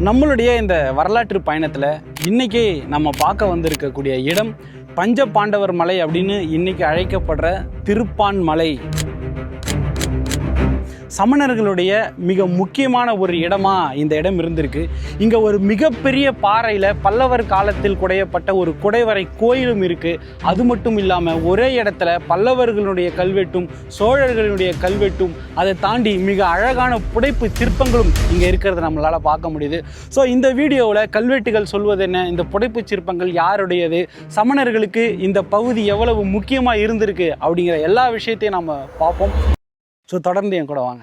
நம்மளுடைய இந்த வரலாற்று பயணத்தில் இன்றைக்கி நம்ம பார்க்க வந்திருக்கக்கூடிய இடம் பஞ்ச பாண்டவர் மலை அப்படின்னு இன்றைக்கி அழைக்கப்படுற திருப்பான் மலை சமணர்களுடைய மிக முக்கியமான ஒரு இடமா இந்த இடம் இருந்திருக்கு. இங்கே ஒரு மிகப்பெரிய பாறையில் பல்லவர் காலத்தில் குடையப்பட்ட ஒரு குடைவரை கோயிலும் இருக்குது அது மட்டும் இல்லாமல் ஒரே இடத்துல பல்லவர்களுடைய கல்வெட்டும் சோழர்களுடைய கல்வெட்டும் அதை தாண்டி மிக அழகான புடைப்பு சிற்பங்களும் இங்கே இருக்கிறத நம்மளால் பார்க்க முடியுது. ஸோ இந்த வீடியோவில் கல்வெட்டுகள் சொல்வது என்ன? இந்த புடைப்பு சிற்பங்கள் யாருடையது? சமணர்களுக்கு இந்த பகுதி எவ்வளவு முக்கியமாக இருந்திருக்கு? அப்படிங்கிற எல்லா விஷயத்தையும் நம்ம பார்ப்போம். ஸோ தொடர்ந்து என் கூட வாங்க.